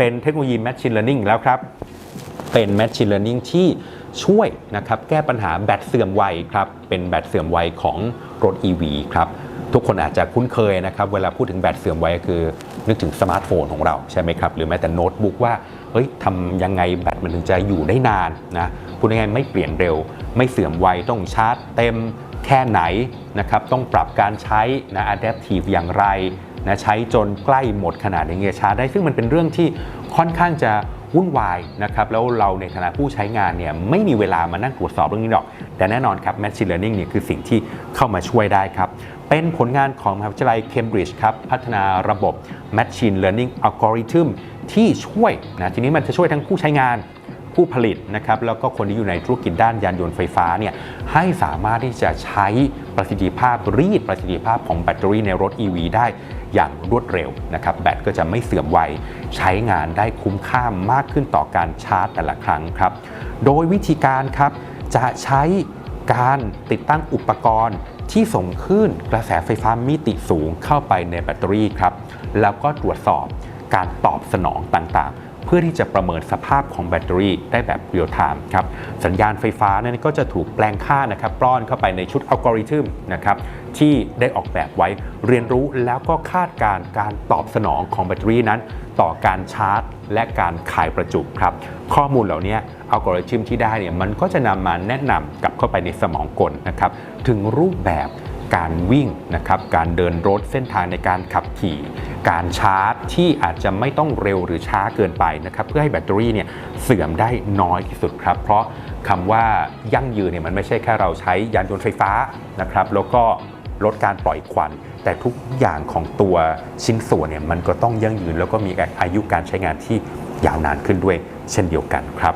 เป็นเทคโนโลยี Machine Learning แล้วครับ เป็น Machine Learning ที่ช่วยนะครับแก้ปัญหาแบตเสื่อมไวครับ เป็นแบตเสื่อมไวของรถ EV ครับ ทุกคนอาจจะคุ้นเคยนะครับ เวลาพูดถึงแบตเสื่อมไวก็คือ นึกถึงสมาร์ทโฟนของเราใช่ไหมครับ หรือแม้แต่โน้ตบุ๊กว่า เฮ้ยทำยังไงแบตมันถึงจะอยู่ได้นานนะ พูดง่ายๆไม่เปลี่ยนเร็ว ไม่เสื่อมไว ต้องชาร์จเต็มแค่ไหนนะครับ ต้องปรับการใช้นะ adaptive อย่างไร นะใช้จนใกล้หมดขนาดอย่างเงี้ยชาร์จได้ ซึ่งมันเป็นเรื่องที่ค่อนข้างจะวุ่นวายนะครับแล้วเราในฐานะผู้ใช้งานเนี่ยไม่มีเวลามานั่งตรวจสอบเรื่องนี้หรอก แต่แน่นอนครับ Machine Learning เนี่ยคือสิ่งที่เข้ามาช่วยได้ครับ เป็นผลงานของมหาวิทยาลัยเคมบริดจ์ครับพัฒนาระบบ Machine Learning Algorithm ที่ช่วยนะทีนี้มันจะช่วยทั้งผู้ใช้งานผู้ผลิตนะครับแล้วก็คนที่อยู่ในธุรกิจด้านยานยนต์ไฟฟ้าเนี่ยให้สามารถที่จะใช้ประสิทธิภาพรีดประสิทธิภาพของแบตเตอรี่ในรถ EV ได้ อย่างรวดเร็วนะครับแบตก็จะไม่เสื่อมไวใช้งานได้คุ้มค่ามากขึ้นต่อการชาร์จแต่ละครั้งครับ โดยวิธีการครับจะใช้การติดตั้งอุปกรณ์ที่ส่งคลื่นกระแสไฟฟ้ามิติสูงเข้าไปในแบตเตอรี่ครับแล้วก็ตรวจสอบการตอบสนองต่างๆ เพื่อที่จะประเมินสภาพของแบตเตอรี่ได้แบบเรียลไทม์ครับสัญญาณไฟฟ้านั้นก็จะถูกแปลงค่านะครับป้อนเข้าไปในชุดอัลกอริทึมนะครับที่ได้ออกแบบไว้เรียนรู้แล้วก็คาดการณ์การตอบสนองของแบตเตอรี่นั้น ต่อการชาร์จ และการขายประจุครับข้อมูลเหล่านี้อัลกอริทึมที่ได้เนี่ยมันก็จะนำมาแนะนำกลับเข้าไปในสมองกลนะครับถึงรูปแบบ การวิ่งนะครับการเดินรถเส้นทางในการขับขี่ การชาร์จที่อาจจะไม่ต้องเร็วหรือช้าเกินไปนะครับเพื่อให้แบตเตอรี่เนี่ยเสื่อมได้น้อยที่สุดครับเพราะคำว่ายั่งยืนเนี่ยมันไม่ใช่แค่เราใช้ยานยนต์ไฟฟ้านะครับแล้วก็ลดการปล่อยควัน แต่ทุกอย่างของตัวชิ้นส่วนเนี่ยมันก็ต้องยั่งยืน แล้วก็มีอายุการใช้งานที่ยาวนานขึ้นด้วยเช่นเดียวกันครับ